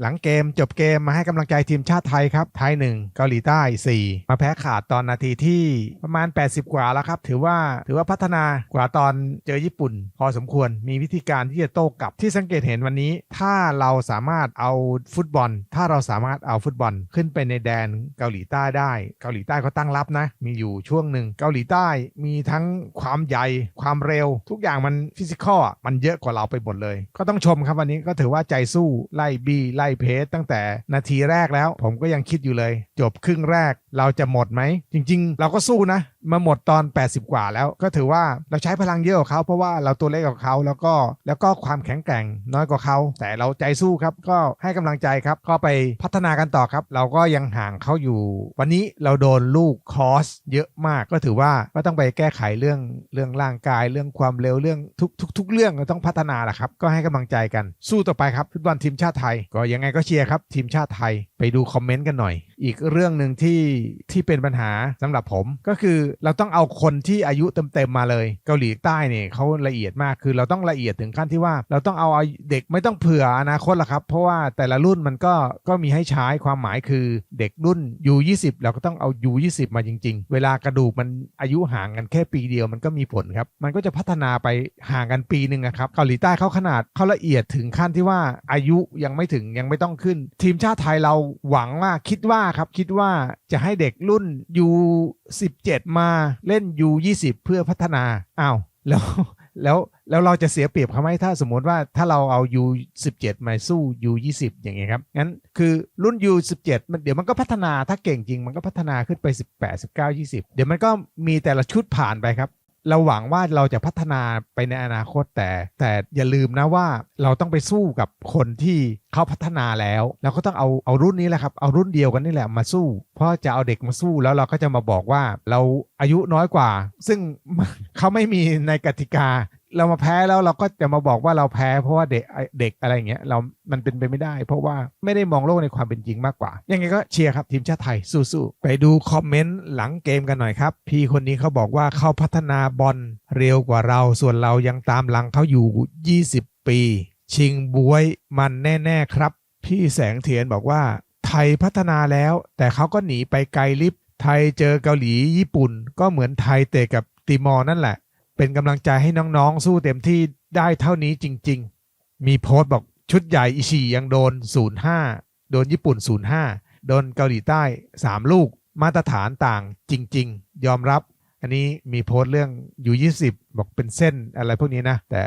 หลังเกมจบเกมมาให้กำลังใจทีมชาติไทยครับ ไทย 1 เกาหลีใต้ 4 มาแพ้ขาดตอนนาทีที่ประมาณ 80 กว่าแล้วครับ ถือว่าถือว่าพัฒนากว่าตอนเจอญี่ปุ่น พอสมควรมีวิธีการที่จะโต้กลับที่สังเกตเห็นวันนี้ ถ้าเราสามารถเอาฟุตบอล ถ้าเราสามารถเอาฟุตบอลขึ้นไปในแดนเกาหลีใต้ได้ เกาหลีใต้ก็ตั้งรับนะ มีอยู่ช่วงหนึ่งเกาหลีใต้มีทั้งความใหญ่ความเร็ว ทุกอย่างมันฟิสิกอลมันเยอะกว่าเราไปหมดเลย ก็ต้องชมครับวันนี้ก็ถือว่าใจสู้ไล่บีไล่เพจตั้งแต่นาทีแรกแล้ว ผมก็ยังคิดอยู่เลย จบครึ่งแรก เราจะหมดไหม จริง ๆ เราก็สู้นะ มาหมดตอน 80 กว่าแล้ว ก็ถือว่าเราใช้พลังเยอะกว่าเขา เพราะว่าเราตัวเล็กกว่าเขาแล้วก็แล้วก็ความแข็งแกร่งน้อยกว่าเขา แต่เราใจสู้ครับ ก็ให้กำลังใจครับ ก็ไปพัฒนากันต่อครับ เราก็ยังห่างเขาอยู่ วันนี้เราโดนลูกคอสเยอะมาก ก็ถือว่าก็ต้องไปแก้ไขเรื่องเรื่องร่างกายเรื่องความเร็วเรื่องทุกทุกทุกเรื่องเราต้องพัฒนาแหละครับ ก็ให้กำลังใจกันสู้ต่อไปครับฟุตบอลทีมชาติไทย ก็ยังไงก็เชียร์ครับทีมชาติไทยไปดูคอมเมนต์กันหน่อย อีกเรื่องหนึ่งที่ที่เป็นปัญหาสำหรับผม ก็คือเราต้องเอาคนที่อายุเต็มๆมาเลย เกาหลีใต้เนี่ยเขาละเอียดมากคือเราต้องละเอียดถึงขั้นที่ว่า เราต้องเอาเด็กไม่ต้องเผื่ออนาคตละครับ เพราะว่าแต่ละรุ่นมันก็ก็มีให้ใช้ความหมายคือเด็กรุ่น U20 เราก็ต้องเอา U20 มาจริง ๆ เวลากระดูกมันอายุห่างกันแค่ปีเดียวมันก็มีผลครับ มันก็จะพัฒนาไปห่างกันปีหนึ่งอะครับเกาหลีใต้เขาขนาดเขาละเอียดถึงขั้นที่ว่าอายุยังไม่ถึงยังไม่ต้องขึ้น ทีมชาติไทยเราหวังว่าคิดว่าครับคิดว่าจะให้เด็กรุ่น U17 มาเล่น U20 เพื่อพัฒนาอ้าวแล้วแล้วแล้วเราจะเสียเปรียบเขาไหมถ้าสมมติว่าถ้าเราเอา U17 มาสู้ U20 อย่างเงี้ยครับ งั้นคือรุ่น U17 มันเดี๋ยวมันก็พัฒนาถ้าเก่งจริงมันก็พัฒนาขึ้นไป 18 19 20 เดี๋ยวมันก็มีแต่ละชุดผ่านไปครับ เราหวังว่าเราจะพัฒนาไปในอนาคตแต่ แต่อย่าลืมนะว่าเราต้องไปสู้กับคนที่เขาพัฒนาแล้วเราก็ต้องเอาเอารุ่นนี้แหละครับเอารุ่นเดียวกันนี่แหละมาสู้ เพราะจะเอาเด็กมาสู้แล้วเราก็จะมาบอกว่าเราอายุน้อยกว่า ซึ่งเขาไม่มีในกติกา เรามาแพ้แล้วเราก็จะมาบอกว่าเราแพ้เพราะว่าเด็กเด็กอะไรเงี้ยเรา มันเป็นไปไม่ได้ เพราะว่าไม่ได้มองโลกในความเป็นจริงมากกว่า ยังไงก็เชียร์ครับทีมชาติไทยสู้ๆไปดูคอมเมนต์หลังเกมกันหน่อยครับ พี่คนนี้เขาบอกว่าเขาพัฒนาบอลเร็วกว่าเรา ส่วนเรายังตามหลังเขาอยู่ 20 ปี ชิงบวยมันแน่ๆครับ พี่แสงเทียนบอกว่า ไทยพัฒนาแล้ว แต่เขาก็หนีไปไกลลิฟไทยเจอเกาหลีญี่ปุ่น ก็เหมือนไทยเตะกับติมอร์นั่นแหละ เป็นกำลังใจให้น้องๆ สู้เต็มที่ได้เท่านี้จริง ๆ มีโพสต์บอกชุดใหญ่อิชิยังโดน 05 โดนญี่ปุ่น 05 โดนเกาหลีใต้ 3 ลูกมาตรฐานต่างจริง ๆ ยอมรับ อันนี้มีโพสต์เรื่องอยู่20 บอกเป็นเส้นอะไรพวกนี้นะ แต่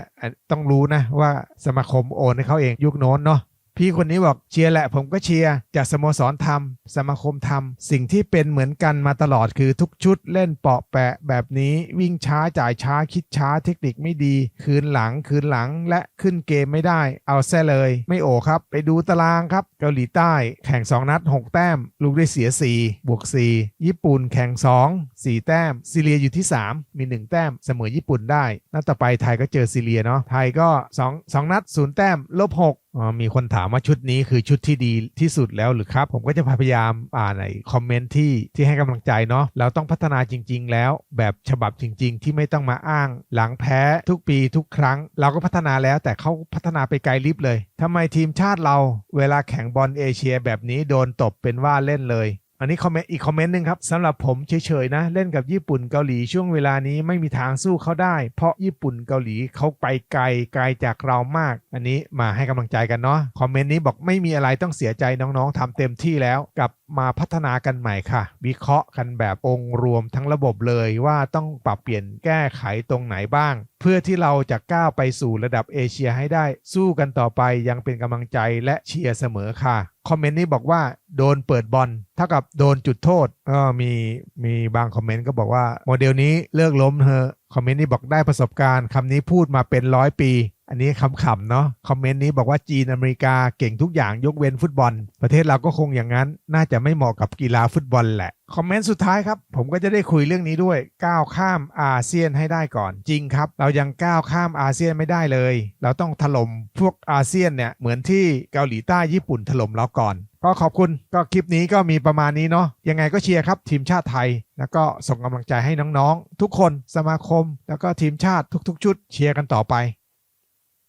ต้องรู้นะว่าสมาคมโอนให้เขาเองยุคโน้นเนาะ พี่คนนี้บอกเชียร์แหละผมก็เชียร์จากสโมสรทำสมาคมทำสิ่งที่เป็นเหมือนกันมาตลอดคือทุกชุดเล่นเปาะแปะแบบนี้วิ่งช้าจ่ายช้าคิดช้าเทคนิคไม่ดี คืนหลังคืนหลังและขึ้นเกมไม่ได้ เอาแซ่เลย ไม่โอครับ ไปดูตารางครับ เกาหลีใต้แข่ง 2 นัด 6 แต้ม ลูกได้เสีย 4 บวก 4 ญี่ปุ่นแข่ง 2 4 แต้มซีเรียอยู่ที่ 3 มี 1 แต้มเสมอญี่ปุ่นได้นัดต่อไปไทยก็เจอซีเรียเนาะไทยก็ 2 2 นัด 0 แต้มลบ6 มีคนถามว่าชุดนี้คือชุดที่ดีที่สุดแล้วหรือครับ ผมก็จะพยายามอ่านในคอมเมนต์ที่ที่ให้กำลังใจเนาะเราต้องพัฒนาจริง ๆ แล้วแบบฉบับจริง ๆ ที่ไม่ต้องมาอ้าง หลังแพ้ทุกปีทุกครั้ง เราก็พัฒนาแล้วแต่เขาพัฒนาไปไกลลิฟเลยทำไมทีมชาติเราเวลาแข่งบอลเอเชียแบบนี้โดนตบเป็นว่าเล่นเลย อันนี้คอมเมนต์อีกคอมเมนต์หนึ่งครับสำหรับผมเฉยๆนะ เล่นกับญี่ปุ่นเกาหลีช่วงเวลานี้ไม่มีทางสู้เขาได้ เพราะญี่ปุ่นเกาหลีเขาไปไกลไกลจากเรามาก อันนี้มาให้กำลังใจกันเนาะคอมเมนต์นี้บอกไม่มีอะไรต้องเสียใจน้องๆทำเต็มที่แล้วกลับมาพัฒนากันใหม่ค่ะ วิเคราะห์กันแบบองค์รวมทั้งระบบเลยว่าต้องปรับเปลี่ยนแก้ไขตรงไหนบ้าง เพื่อที่เราจะก้าวไปสู่ระดับเอเชียให้ได้ สู้กันต่อไปยังเป็นกำลังใจและเชียร์เสมอค่ะ คอมเมนต์นี้บอกว่าโดนเปิดบอลเท่ากับโดนจุดโทษก็มีมีบางคอมเมนต์ก็บอกว่าโมเดลนี้เลิกล้มเถอะคอมเมนต์นี้บอกได้ประสบการณ์คำนี้พูดมาเป็นร้อยปี อันนี้ขำๆเนาะคอมเมนต์นี้บอกว่าจีนอเมริกาเก่งทุกอย่างยกเว้นฟุตบอล ประเทศเราก็คงอย่างนั้น น่าจะไม่เหมาะกับกีฬาฟุตบอลแหละ คอมเมนต์สุดท้ายครับ ผมก็จะได้คุยเรื่องนี้ด้วย ก้าวข้ามอาเซียนให้ได้ก่อน จริงครับ เรายังก้าวข้ามอาเซียนไม่ได้เลย เราต้องถล่มพวกอาเซียนเนี่ยเหมือนที่เกาหลีใต้ญี่ปุ่นถล่มเราก่อน ก็ขอบคุณก็คลิปนี้ก็มีประมาณนี้เนาะยังไงก็เชียร์ครับทีมชาติไทย แล้วก็ส่งกำลังใจให้น้องๆ ทุกคนสมาคม แล้วก็ทีมชาติทุก ๆ ชุดเชียร์กันต่อไป